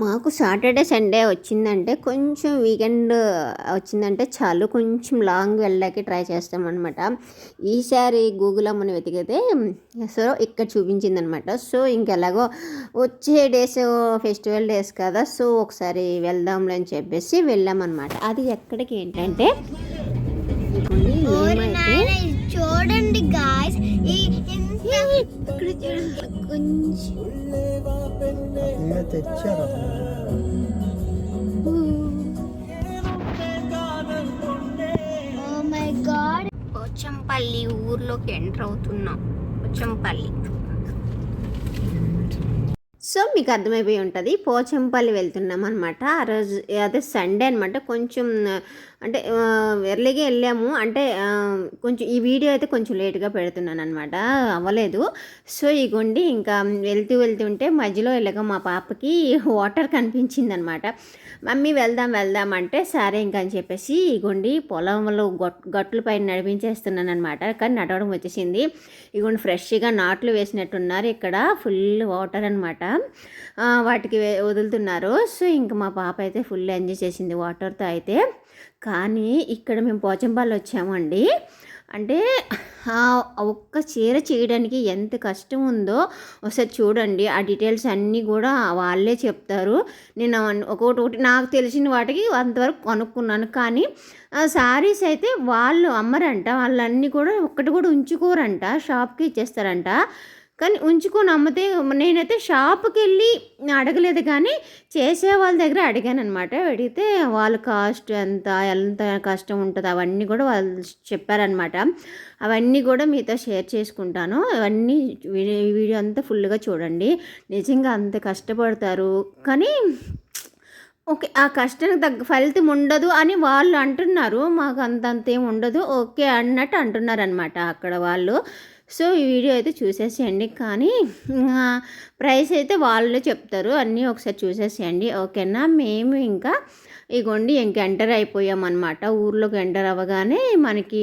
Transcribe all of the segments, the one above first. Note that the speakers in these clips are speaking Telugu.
మాకు సాటర్డే సండే వచ్చిందంటే కొంచెం వీకెండ్ వచ్చిందంటే చాలు. కొంచెం లాంగ్ వెళ్ళడానికి ట్రై చేస్తామన్నమాట ఈసారి గూగుల్ అమ్మని వెతికితే సో ఇక్కడ చూపించిందనమాట సో ఇంకెలాగో వచ్చే డేస్ ఫెస్టివల్ డేస్ కదా సో ఒకసారి వెళ్దాంలే అని చెప్పేసి వెళ్ళామన్నమాట. అది ఎక్కడికి ఏంటంటే చూడండి గాయస్ ఇక్కడ చూడండి కొంచెం తెచ్చారు పోచంపల్లి ఊర్లోకి ఎంటర్ అవుతున్నాం పోచంపల్లి సో మీకు అర్థమైపోయి ఉంటుంది పోచంపల్లి వెళ్తున్నాం అనమాట ఆ రోజు అదే సండే అనమాట కొంచెం అంటే ఎర్లీగా వెళ్ళాము. అంటే కొంచెం ఈ వీడియో అయితే కొంచెం లేట్గా పెడుతున్నాను అనమాట అవ్వలేదు. సో ఇగోండి ఇంకా వెళ్తూ వెళ్తుంటే మధ్యలో ఇలాగ మా పాపకి వాటర్ కనిపించింది అనమాట మమ్మీ వెళ్దాం వెళ్దాం అంటే సరే ఇంకా అని చెప్పేసి ఇగోండి పొలంలో గొట్ గట్ల పైన నడిపించేస్తున్నాను అనమాట కానీ నడవడం వచ్చేసింది. ఇగోండి ఫ్రెష్గా నాట్లు వేసినట్టున్నారు ఇక్కడ. ఫుల్ వాటర్ అనమాట వాటికి వదులుతున్నారు. సో ఇంకా మా పాప అయితే ఫుల్ ఎంజాయ్ చేసింది వాటర్తో అయితే. కానీ ఇక్కడ మేము పోచంపాలు వచ్చామండి. అంటే ఆ ఒక్క చీర చేయడానికి ఎంత కష్టం ఉందో ఒకసారి చూడండి. ఆ డీటెయిల్స్ అన్నీ కూడా వాళ్ళే చెప్తారు. నేను ఒకటి ఒకటి నాకు తెలిసిన వాటికి అంతవరకు కొనుక్కున్నాను. కానీ శారీస్ అయితే వాళ్ళు అమ్మరంట. వాళ్ళన్నీ కూడా ఒక్కటి కూడా ఉంచుకోరంట. షాప్కి ఇచ్చేస్తారంట. కానీ ఉంచుకొని అమ్మితే నేనైతే షాప్కి వెళ్ళి అడగలేదు కానీ చేసే వాళ్ళ దగ్గర అడిగాను అనమాట అడిగితే వాళ్ళ కాస్ట్ ఎంత ఎంత కష్టం ఉంటుంది అవన్నీ కూడా వాళ్ళు చెప్పారనమాట అవన్నీ కూడా మీతో షేర్ చేసుకుంటాను. అవన్నీ వీడియో అంతా ఫుల్గా చూడండి. నిజంగా అంత కష్టపడతారు. కానీ ఓకే ఆ కష్టానికి తగ్గ ఫలితం ఉండదు అని వాళ్ళు అంటున్నారు. మాకు అంత ఏం ఉండదు. ఓకే అన్నట్టు అంటున్నారు అనమాట అక్కడ వాళ్ళు. సో ఈ వీడియో అయితే చూసేసేయండి. కానీ ప్రైస్ అయితే వాళ్ళే చెప్తారు. అన్నీ ఒకసారి చూసేసేయండి. ఓకేనా? మేము ఇంకా ఇగోండి ఇంక ఎంటర్ అయిపోయామన్నమాట. ఊర్లోకి ఎంటర్ అవ్వగానే మనకి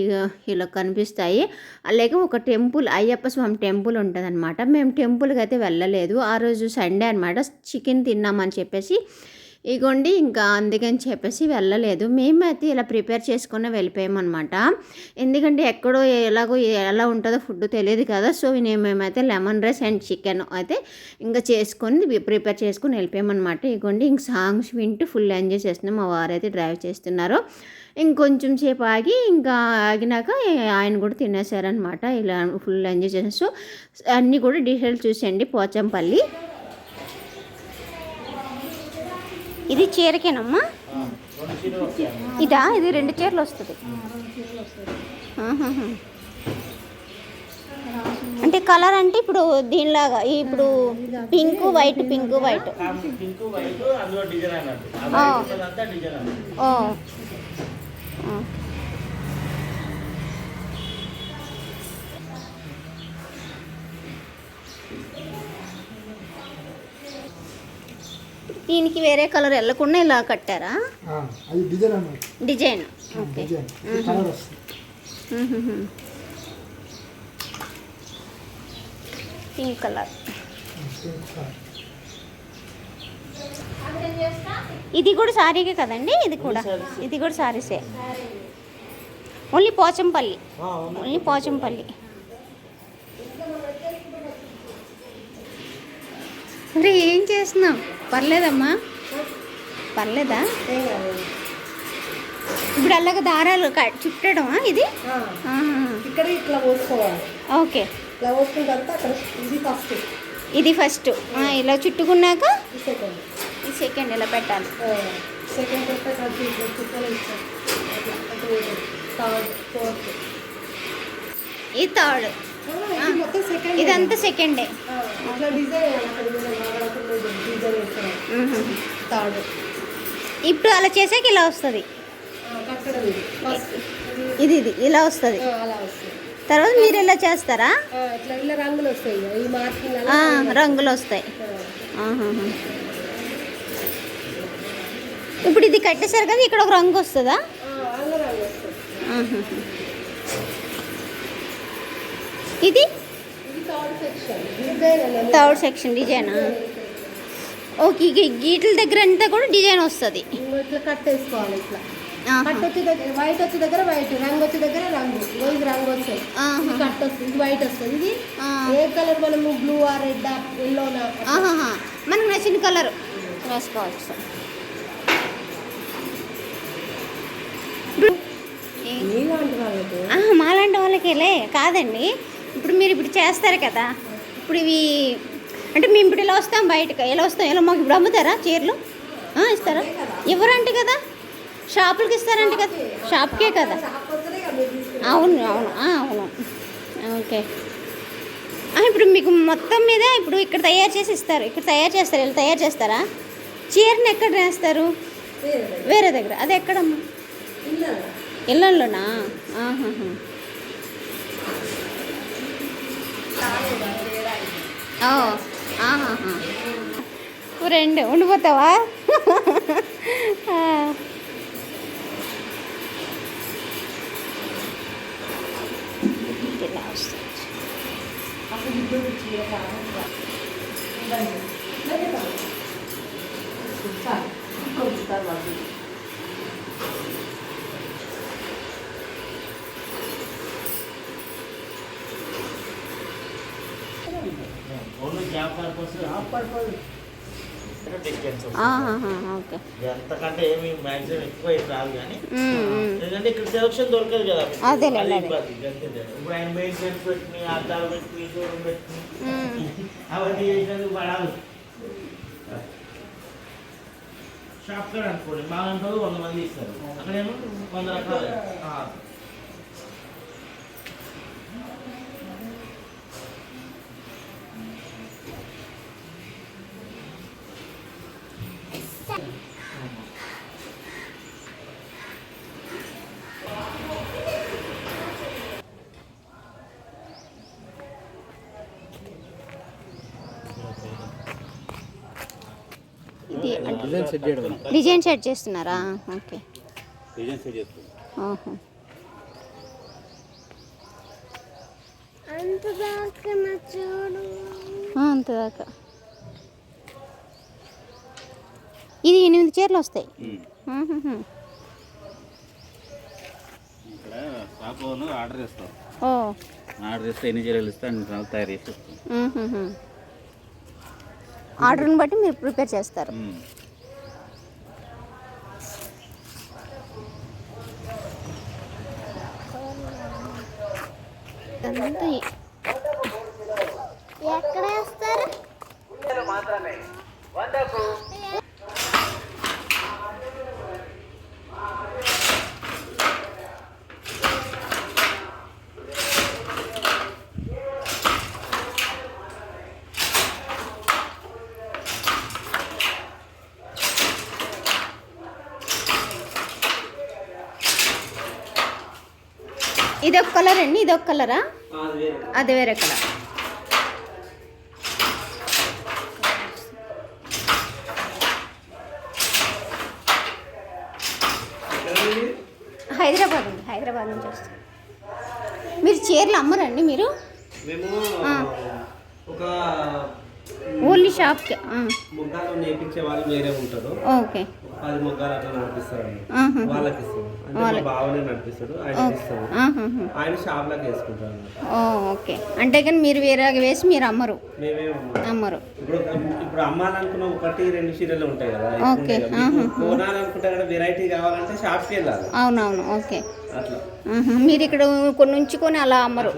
ఇలా కనిపిస్తాయి. అలాగే ఒక టెంపుల్ అయ్యప్ప స్వామి టెంపుల్ ఉంటుందన్నమాట. మేము టెంపుల్కి అయితే వెళ్ళలేదు. ఆ రోజు సండే అనమాట చికెన్ తిన్నామని చెప్పేసి ఇగోండి ఇంకా అందుకని చెప్పేసి వెళ్ళలేదు. మేమైతే ఇలా ప్రిపేర్ చేసుకుని వెళ్ళిపోయామన్నమాట. ఎందుకంటే ఎక్కడో ఎలాగో ఎలా ఉంటుందో ఫుడ్ తెలియదు కదా సో నేను మేమైతే లెమన్ రైస్ అండ్ చికెన్ అయితే ఇంకా చేసుకొని ప్రిపేర్ చేసుకుని వెళ్ళిపోయామన్నమాట. ఇగోండి ఇంక సాంగ్స్ వింటూ ఫుల్ ఎంజాయ్ చేస్తున్నాం. మా వారైతే డ్రైవ్ చేస్తున్నారు. ఇంకొంచెం సేపు ఆగి ఇంకా ఆగినాక ఆయన కూడా తినేశారనమాట ఇలా ఫుల్ ఎంజాయ్ చేసాం సో అన్నీ కూడా డీటెయిల్స్ చూసేయండి. పోచంపల్లి. ఇది చీరకేనమ్మా? ఇదా? ఇది రెండు చీరలు వస్తుంది. అంటే కలర్ అంటే ఇప్పుడు దీనిలాగా ఇప్పుడు pink white pink white. Pink white అందులో డిజైన్ అన్నట్టు ఆ. అంతా డిజైన్ అన్నట్టు ఓ ఓకే. దీనికి వేరే కలర్ వెళ్ళకుండా ఇలా కట్టారా? అది డిజైన్ ఓకే. డిజైన్. కలర్ వస్తుంది. Pink colour. ఇది కూడా సారీకే కదండి? ఇది కూడా. ఇది కూడా సారీసే. ఓన్లీ పోచంపల్లి. ఓన్లీ పోచంపల్లి. ఏం చేస్తున్నావు? పర్లేదమ్మా. పర్లేదా? ఇప్పుడు అలాగ దారాలు చుట్టడమా ఇది. ఇక్కడ ఇట్లా పోసుకోవాలి. ఓకే. ఇట్లా పోసుకున్న తర్వాత అక్కడ ఇది ఫస్ట్ ఇది ఫస్ట్ ఇలా చుట్టుకున్నాక ఈ సెకండ్ ఈ సెకండ్ ఇలా పెట్టాలి. సెకండ్ థర్డ్ ఈ థర్డ్ ఇదంతా సెకండే థర్డ్ ఇప్పుడు అలా చేసాక ఇలా వస్తుంది. ఇది. ఇది ఇలా వస్తుంది. తర్వాత మీరు ఇలా చేస్తారా? రంగులు వస్తాయి రంగులు. ఇప్పుడు ఇది కట్టేశారు కదా ఇక్కడ ఒక రంగు వస్తుందా? ఇది? థర్డ్ సెక్షన్ డిజైన్ అనేది థర్డ్ సెక్షన్ డిజైన్ ఓకే గీట్ల దగ్గర అంతా కూడా డిజైన్ వస్తుంది. ఇట్లా కట్టేసుకోవాలి ఇట్లా. కట్ వచ్చే దగ్గర వైట్ వచ్చే దగ్గర వైట్ రంగు వచ్చే దగ్గర రంగు. ఇది రంగు వస్తుంది. కట్ వస్తుంది వైట్ వస్తుంది. ఇది ఏ కలర్ మనము బ్లూ ఆ రెడ్ ఆ ఎల్లోనా మనకు నచ్చిన కలర్. వేసుకోవచ్చు మాలాంటి వాళ్ళకేలే. కాదండి. ఇప్పుడు మీరు ఇప్పుడు చేస్తారు కదా. ఇప్పుడు ఇవి అంటే మేము ఇప్పుడు ఇలా వస్తాం బయటకు? ఎలా వస్తాం? ఎలా మాకు ఇప్పుడు అమ్ముతారా చీరలు? ఇస్తారా? ఇవ్వరంటే కదా? షాపులకి ఇస్తారంటే కదా? షాప్కే కదా? అవును అవును. అవును. ఓకే. ఇప్పుడు మీకు మొత్తం మీద ఇప్పుడు ఇక్కడ తయారు చేసి ఇస్తారు. ఇక్కడ తయారు చేస్తారు. వీళ్ళు తయారు చేస్తారా? చీరని ఎక్కడ వేస్తారు వేరే దగ్గర. అది ఎక్కడమ్మా? ఇళ్ళల్లోనా? ఆహాహా. ఓ ఆహాహా. ఓ రెండు ఉండిపోతావా ఆ. ఇలా ఓకే. ఎంతకంటే ఏమి మ్యాక్సిమం ఎక్కువ రాదు కానీ ఉమ్, ఉమ్. ఎందుకంటే ఇక్కడ సెలక్షన్ దొరకదు కదా అది. ఇప్పుడు ఆయన మెయింటెనెన్స్ పెట్టి అద్దాలు పెట్టి దూరం పెట్టి. అవన్నీ చేసినందుకు పడాలి. షాప్ కాడ అనుకోండి మా వంద మంది ఇస్తారు. అక్కడేమో వంద రకాలు ఆ. ఇది డిజైన్ సెట్ చేయడం. డిజైన్ సెట్ చేస్తున్నారా? ఓకే. డిజైన్ సెట్ ఓహో. అంత దాకా చూడు. ఇది ఎనిమిది చీరలు వస్తాయి. ఇక్కడ షాప్ ఆర్డర్ చేస్తాం. ఓ. ఆర్డర్ చేస్తే ఎన్ని చీరలు ఇస్తే అన్ని రకాలు తయారు చేసి. ఆర్డర్ని బట్టి మీరు ప్రిపేర్ చేస్తారు. ఇదంతా ఎక్కడ వేస్తారు? మాత్రమే. వందకు కలర్ అండి? ఇదొక కలరా? అది వేరే కలర్. హైదరాబాద్ అండి హైదరాబాద్ నుంచి వస్తాం. మీరు చీరలు అమ్మరండి మీరు. ఒక ఓన్లీ షాప్కి ఓకే. ఒక పది ముగ్గాలు అట్లా నడిపిస్తారు ఆహా. వాళ్ళకి ఇస్తాం అంటే మా బావనే నడిపిస్తాడు ఆయన ఇస్తాడు. ఆయన షాప్ లాగా ఓ ఓకే. అంటే కానీ మీరు వేరే వేసి మీరు అమ్మరు. మేమేం అమ్మరు. ఇప్పుడు ఇప్పుడు అమ్మాలనుకున్న ఒకటి రెండు చీరలు ఉంటాయి కదా ఓకే. కొనాలనుకుంటే కదా వెరైటీ కావాలంటే షాప్కి వెళ్ళాలి. అవునవును. ఓకే. అట్లా. మీరు ఇక్కడ కొన్ని ఉంచుకొని అలా అమ్మరు.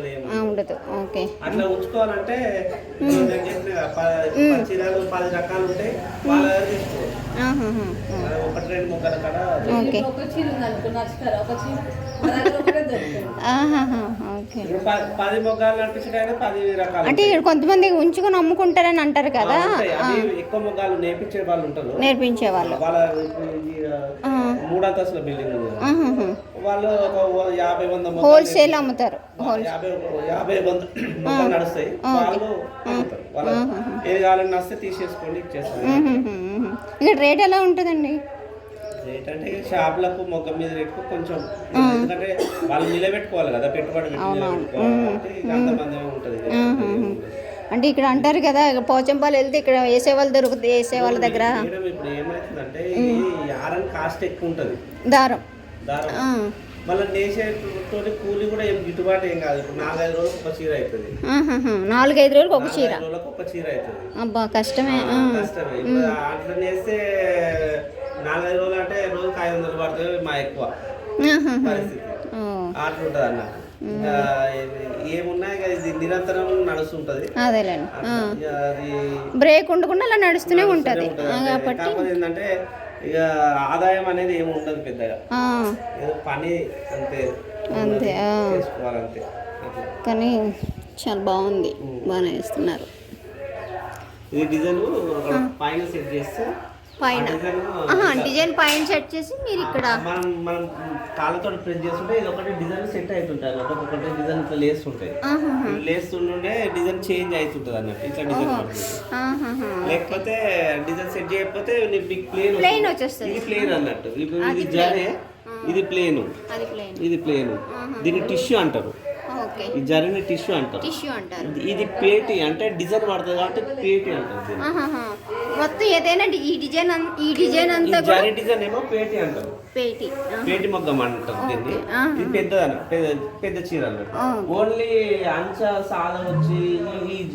ఉండదు. ఓకే. అట్లా ఉంచుకోవాలంటే పది రకాలు ఉంటాయి. వాళ్ళ ఒకటి రెండు కాడ ఒక చీర ఉంది అనుకో నచ్చుతారా ఒక చీర అంటే ఇక్కడ కొంతమంది ఉంచుకొని అమ్ముకుంటారని అంటారు కదా. ఎక్కువ మొగ్గాలు నేర్పించే వాళ్ళు ఉంటారు. నేర్పించే వాళ్ళు. మూడు అంతస్తుల బిల్డింగ్. వాళ్ళు ఒక యాభై వంద హోల్సేల్ అమ్ముతారు. యాభై వంద నడుస్తాయి. వాళ్ళు ఏది కావాలని నస్తే తీసేసుకోండి ఇచ్చేస్తారు. ఇక్కడ రేట్ ఎలా ఉంటుందండి? రేట్ అంటే షాపులకు మొగ్గ మీద కొంచెం ఎందుకంటే వాళ్ళు నిలబెట్టుకోవాలి కదా పెట్టుబడి అంటే ఇక్కడ అంటారు కదా పోచంపాలు వెళ్తే ఇక్కడ వేసే వాళ్ళు దొరుకుతుంది వేసే వాళ్ళ దగ్గర. ఇప్పుడు ఏమవుతుందంటే కాస్ట్ ఎక్కువ ఉంటుంది. దారం. దారం. మళ్ళీ నేసేటోటి కూలి కూడా ఏం గిట్టుబాటు ఏం కాదు. ఇప్పుడు నాలుగైదు రోజులకు ఒక చీర అవుతుంది. నాలుగైదు రోజులకు ఒక చీర. రోజులకు ఒక చీర అవుతుంది అబ్బా కష్టమే. కష్టమే. అట్లా నేస్తే నాలుగైదు రోజులు అంటే రోజుకి ఐదు వందలు పడుతుంది మా ఎక్కువ. పరిస్థితి. అట్లా ఉంటుంది అన్న. ఇంకా ఇది ఏమున్నా ఇక ఇది నిరంతరం నడుస్తుంటది. అదేలేండి. బ్రేక్ ఉండకుండా అలా నడుస్తూనే ఉంటుంది. కాబట్టి ఏంటంటే ఇక ఆదాయం అనేది ఏమి ఉండదు పెద్దగా. ఏదో పని అంతే. అంతే. చేసుకోవాలంతే. కానీ చాలా బాగుంది. బాగానే వేస్తున్నారు ఇది డిజైన్ పైన సెట్ చేస్తే పైన. డిజైన్ పైన సెట్ చేసి మీరు ఇక్కడ మనం మనం కాళ్ళతో ప్రెస్ చేస్తుంటే ఇది ఒకటి డిజైన్ సెట్ అవుతుంటాయి అన్నట్టు ఒక్కొక్కటి డిజైన్ ఇట్లా లేస్ ఉంటాయి. ఆహాహా. లేస్తుండే డిజైన్ చేంజ్ అవుతుంటుంది అన్నట్టు. ఇట్లా డిజైన్. లేకపోతే డిజైన్ సెట్ చేయకపోతే మీకు ప్లేన్ Plain వచ్చేస్తది. ఇది ప్లేన్ అన్నట్టు. ఇప్పుడు ఇది జరే ఇది ప్లేన్. ప్లేన్. ఇది ప్లేన్. దీన్ని టిష్యూ అంటారు. ఈ జరిని టిష్యూ అంటారు. టిష్యూ అంటారు. ఇది- పేటి అంటే డిజైన్ పడుతుంది కాబట్టి పేటి అంటారు. మొత్తం ఏదైనా ఈ డిజైన్ ఈ డిజైన్ అంతా జరి డిజైన్ ఏమో పేటి అంటారు పేటి. పేటి మొగ్గం అంటారు దీన్ని. ఇది పెద్ద పెద్ద పెద్ద చీర అన్నట్టు. ఓన్లీ అంచ సాద వచ్చి ఈ-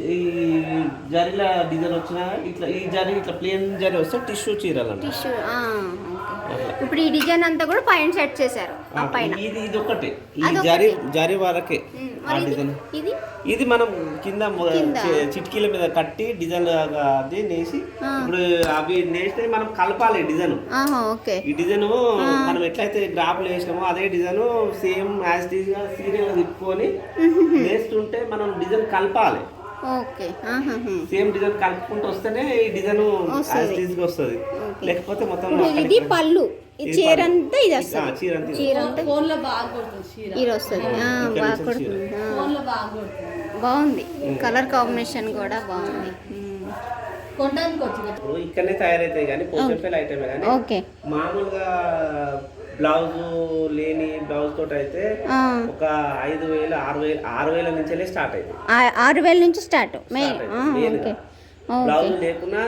జరిల డిజైన్ వచ్చిన ఇట్లా ఈ జరి ఇట్లా ప్లేన్ జరి వస్తే టిష్యూ చీరలు టిష్యూ ఆ, ఓకే. ఇప్పుడు ఈ డిజైన్ అంతా కూడా పైన సెట్ చేశారు ఇది ఇది ఒకటి ఈ. జరి జరి వరకే ఇది- ఇది? మనం కింద చిట్కీల మీద కట్టి డిజైన్ అది నేసి. ఇప్పుడు అవి నేసినవి మనం కలపాలి డిజైన్. ఈ డిజైన్ మనం ఎట్లయితే గ్రాఫ్లు వేసినామో అదే డిజైన్ సేమ్ యాజ్గా సీరియల్ తిప్పుకొని వేస్తుంటే మనం డిజైన్ కలపాలి. ఓకే. సేమ్ డిజైన్ కలుపుకుంటూ వస్తేనే ఈ డిజైన్ వస్తది. లేకపోతే మొత్తం ఇది పళ్ళు. ఈ చీర. అంతా ఇది ఆ, వస్తుంది. చీర అంతా ఇది. చీర అంతా ఫోన్లో బాగా కొడుతుంది చీర. ఇది వస్తుంది. బాగా కొడుతుంది. ఆ, ఫోన్లో బాగా కొడుతుంది. బాగుంది. కలర్ కాంబినేషన్ కూడా బాగుంది. కొనడానికి ఇక్కడనే తయారైతాయి కానీ పోచంపల్లి ఐటమే కానీ ఓకే. మామూలుగా బ్లౌజ్ లేని బ్లౌజ్ తోటి అయితే ఆ, ఒక ఐదు వేలు ఆరు వేలు ఆరు వేల నుంచే స్టార్ట్ అయింది ఆ- ఆరు వేల నుంచి స్టార్ట్. మెయిన్. ఓకే. బ్లౌజ్ లేకున్నా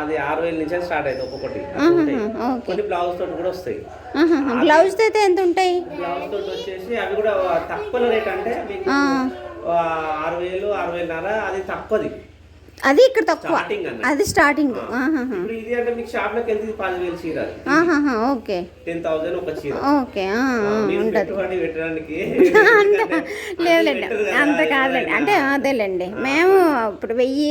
అది ఆరు వేల నుంచే స్టార్ట్ అయింది ఒక్కొక్కటి. కొన్ని బ్లౌజ్ తోటి కూడా వస్తాయి. బ్లౌజ్ అయితే ఎంత ఉంటాయి? బ్లౌజ్ తోటి వచ్చేసి అవి కూడా తక్కువ రేట్ అంటే ఆరు వేలు ఆరు వేలన్నర అది తక్కువది. అది ఇక్కడ తక్కువ. అది స్టార్టింగ్ ఇది అంటే మీకు షాప్లోకి వెళ్తే పదివేలు చీర ఓకే. టెన్ థౌసండ్ ఒక చీర. ఓకే ఉంటది. పెట్టడానికి లేదులేండి. అంత కాదులేండి. అంటే అదేలేండి. మేము ఇప్పుడు వెయ్యి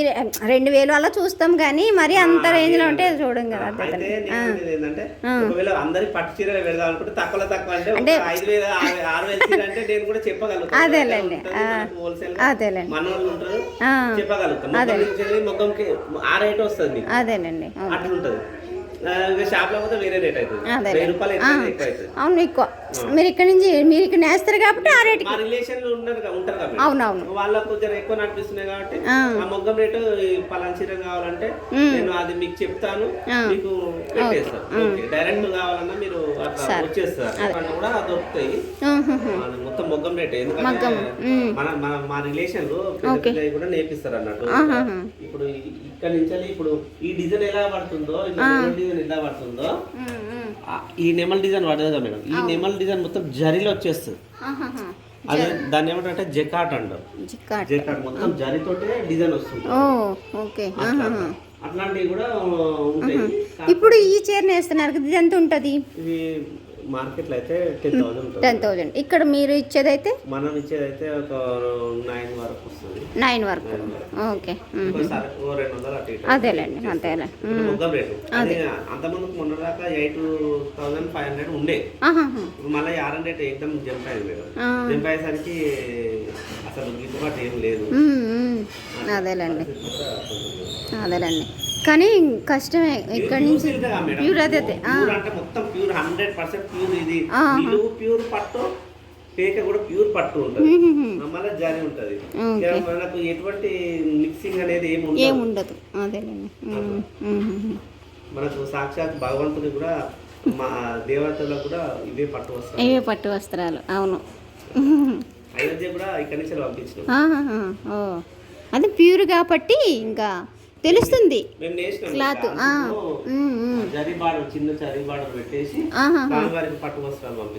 రెండు వేలు అలా చూస్తాం కానీ మరి అంత రేంజ్లో ఉంటే చూడం కదా అయితే అదే నేను అనేది ఏంటంటే ఆ. ఒకవేళ అందరికి పట్టు చీరలు పెడదాం అనుకుంటే తక్కువలో తక్కువ అంటే ఐదు వేలు ఆరు వేల చీర అంటే నేను కూడా చెప్పగలుగుతాను అదేలేండి. అదేలేండి. మన వాళ్ళు ఉంటారు నుంచి మొగ్గంకి ఆ రేట్ వస్తుంది అవును. అట్లా ఉంటుంది షాప్లో పోతే వేరే రేట్ అవుతుంది. వెయ్యి రూపాయలు ఎక్కువ అవుతుంది అవును ఎక్కువ. మీరు ఇక్కడ నుంచి మీరు ఇక్కడ నేస్తారు కాబట్టి ఆ రేటుకి. మా రిలేషన్ ఉన్నారు కదా- ఉంటారు అవునవును. వాళ్ళకు కొంచెం ఎక్కువ నడిపిస్తున్నాయి కాబట్టి ఆ. మొగ్గం రేటు పలానా చీర కావాలంటే నేను అది మీకు చెప్తాను. మీకు పెట్టేస్తాను డైరెక్ట్ కావాలన్నా మీరు. వచ్చేస్తారు. కూడా దొరుకుతాయి. మొత్తం మొగ్గం రేట్. ఎందుకంటే. మన మన మా రిలేషన్లో పెద్ద ఓకే. పెద్దవి కూడా నేర్పిస్తారు అన్నట్టు. ఇప్పుడు ఇక్కడ నుంచి ఇప్పుడు ఈ డిజైన్ ఎలా పడుతుందో డిజైన్ ఎలా పడుతుందో ఈ నెమల్ డిజైన్ పడదు కదా మేడం? ఈ నెమల్ డిజైన్ మొత్తం జరీలో వచ్చేస్తుంది. అదే దాన్ని ఏమంటారంటే జెకాట్ అంటారు. జెకాట్. మొత్తం జరీతోటే డిజైన్ వస్తుంది. ఓకే. అట్లాంటివి కూడా ఉంటాయి. ఇప్పుడు ఈ చీర నేస్తున్నారు కదా ఇది ఎంత ఉంటుంది? ఇవి మార్కెట్లో అయితే టెన్ థౌసండ్ టెన్ థౌజండ్ ఇక్కడ మీరు ఇచ్చేదైతే? మనం ఇచ్చేదైతే ఒక నైన్ వరకు వస్తుంది. నైన్ వరకు. ఓకే. అదేలేండి అంతేలే. అది. అంతమందికి మొన్న దాకా ఎయిట్ థౌసండ్ ఫైవ్ హండ్రెడ్ ఉండే. మళ్ళీ ఆరన్ రేట్ ఏకదం జంప్ అయింది మేడం. జంప్ అయ్యేసరికి అసలు గిట్టుబాటు ఏం లేదు. అదేలేండి. అదేలేండి. కానీ కష్టమే ఇక్కడ నుంచి? ప్యూర్ అదే అంటే మొత్తం ప్యూర్ హండ్రెడ్ పర్సెంట్ ప్యూర్ ఇది. నిలువు ప్యూర్ పట్టు పేక కూడా ప్యూర్ పట్టు ఉంటుంది. మళ్ళీ జారి ఉంటుంది. మనకు ఎటువంటి మిక్సింగ్ అనేది ఏమి ఉండదు. మనకు సాక్షాత్ భగవంతుని కూడా మా దేవతలకు కూడా ఇవే పట్టు వస్తాయి ఇవే పట్టు వస్త్రాలు. అవును. అయోధ్య కూడా ఇక్కడి నుంచి పంపించినాం. అది ప్యూర్ కాబట్టి ఇంకా తెలుస్తుంది. క్లాత్.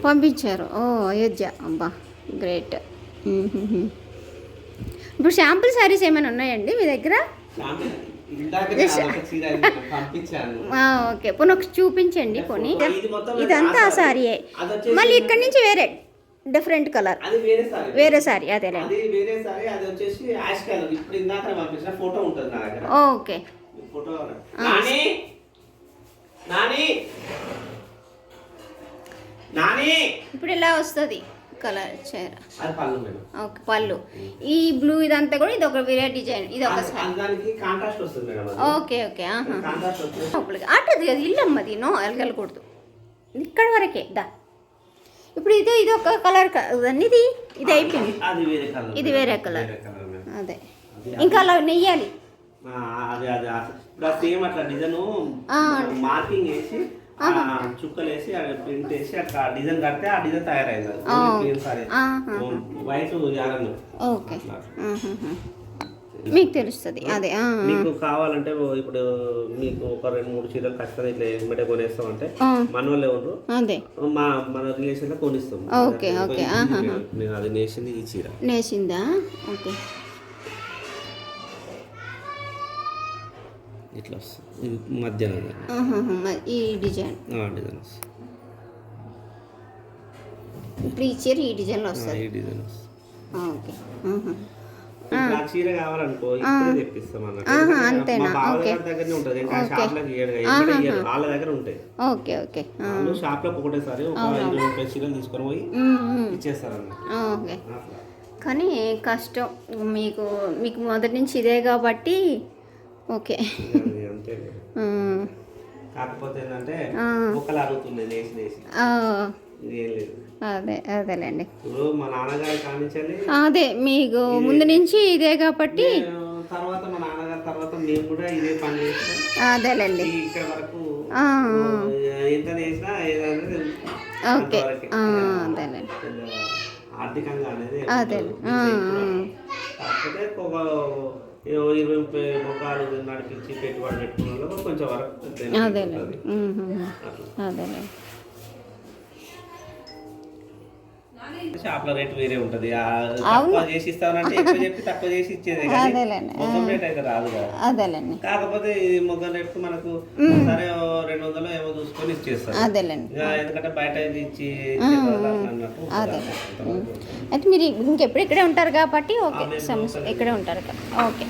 పంపించారు. ఓ అయోధ్య. అబ్బా గ్రేట్. ఇప్పుడు షాంపుల్ శారీస్ ఏమైనా ఉన్నాయండి మీ దగ్గర? ఓకే. పోనీ ఒకటి చూపించండి పోనీ. ఇదంతా వచ్చేసి మళ్ళీ ఇక్కడి నుంచి వేరే. డిఫరెంట్ కలర్ అది వేరే సారీ. వేరే శారీ అదేలే. అది వేరే సారీ అది వచ్చేసి యాష్ కలర్. ఇప్పుడు ఇందాక పంపించిన ఫోటో ఉంటుంది నా దగ్గర. ఓకే. ఫోటో నాని! నాని! నాని! ఇప్పుడు ఇలా వస్తుంది కలర్ చీర? ఓకే పళ్ళు. ఈ బ్లూ ఇదంతా కూడా ఇది ఒక వేరే డిజైన్ ఇది ఒక ఓకే ఓకే అటు అది ఇల్లు అమ్మది. నో వెళ్ళకూడదు ఇక్కడ వరకే దా. ఇప్పుడు ఇది ఇది ఒక కలర్ ఇది ఇది అయిపోయింది. ఇది వేరే కలర్. అదే. ఇంకా అలా నెయ్యాలి. ఆ, అదే అదే ఆ- ఇప్పుడు సేమ్ అట్లా డిజైన్ ఆ. మార్కింగ్ వేసి చుక్కలు వేసి ప్రింట్ వేసి అట్లా డిజైన్ కడితే ఆ డిజైన్ తయారైంది. White okay. మీకు తెలుస్తుంది. అదే. మీకు కావాలంటే ఇప్పుడు మీకు ఒక రెండు మూడు చీరలు ఖచ్చితంగా ఇట్లా ఎమ్మటే కొనేస్తామంటే ఆ, మన వాళ్ళే ఉండరు అదే. మా మన రిలేషన్లో కొనిస్తాం. Okay, okay. నేను అది నేసింది ఈ చీర. నేసిందా? ఓకే. ఇట్లా వస్తుంది. మధ్యాహ్నం ఈ డిజైన్. డిజైన్ వస్తుంది. ఇప్పుడు ఈ చీర ఈ డిజైన్లో వస్తుంది. ఈ డిజైన్ వస్తుంది. ఓకే. చీర కావాలనుకో ఇప్పుడే తెప్పిస్తాం అన్నట్టు. అంతేనా? ఓకే. గారి దగ్గరనే ఉంటుంది ఇంకా. షాప్లోకి ఇయ్యడు. వాళ్ళ దగ్గర ఉంటాయి ఓకే ఓకే. షాప్లోకి ఒకటేసారి ఒక ఇరవై ముప్పై చీరలు తీసుకొని పోయి. ఇచ్చేస్తారు ఓకే. కానీ కష్టం. మీకు మీకు మొదటి నుంచి ఇదే కాబట్టి ఓకే. కాకపోతే ఏంటంటే ఏం లేదు అదే అదేలేండి. అదే మీకు ముందు నుంచి ఇదే కాబట్టి తర్వాత మా నాన్నగారి తర్వాత మేము కూడా ఇదే పని చేస్తాం. అదేలేండి. ఈ ఇక్కడ వరకు ఆ, ఎంత చేసినా ఏదైనా ఓకే. అదేలేండి. ఆర్థికంగా అనేది అదే. ఆ, కాకపోతే ఒక ఇరవై ఇరవై ముప్పై ముఖాలు నడిపించి పెట్టుబడి పెట్టుకున్న వాళ్ళకు కొంచెం వరకు ఆ, అదేలేండి ఉమ్, ఉమ్, ఉమ్. అదేలేండి. షాప్ల రేట్ వేరే ఉంటది. తక్కువ చేసి ఇస్తానంటే ఎక్కువ చెప్పి తక్కువ చేసి ఇచ్చేది మొత్తం రేట్ అయితే రాదు కదా. అదేలేండి. కాకపోతే ఇది మొగ్గం రేట్ మనకు సరే రెండు వందలు ఏమో చూసుకొని ఇచ్చేస్తారు. అదేలేండి. ఎందుకంటే బయట ఇచ్చి. అయితే మీరు ఇంకెప్పుడు ఇక్కడే ఉంటారు కాబట్టి ఓకే. సమస్య ఇక్కడే ఉంటారు. ఓకే.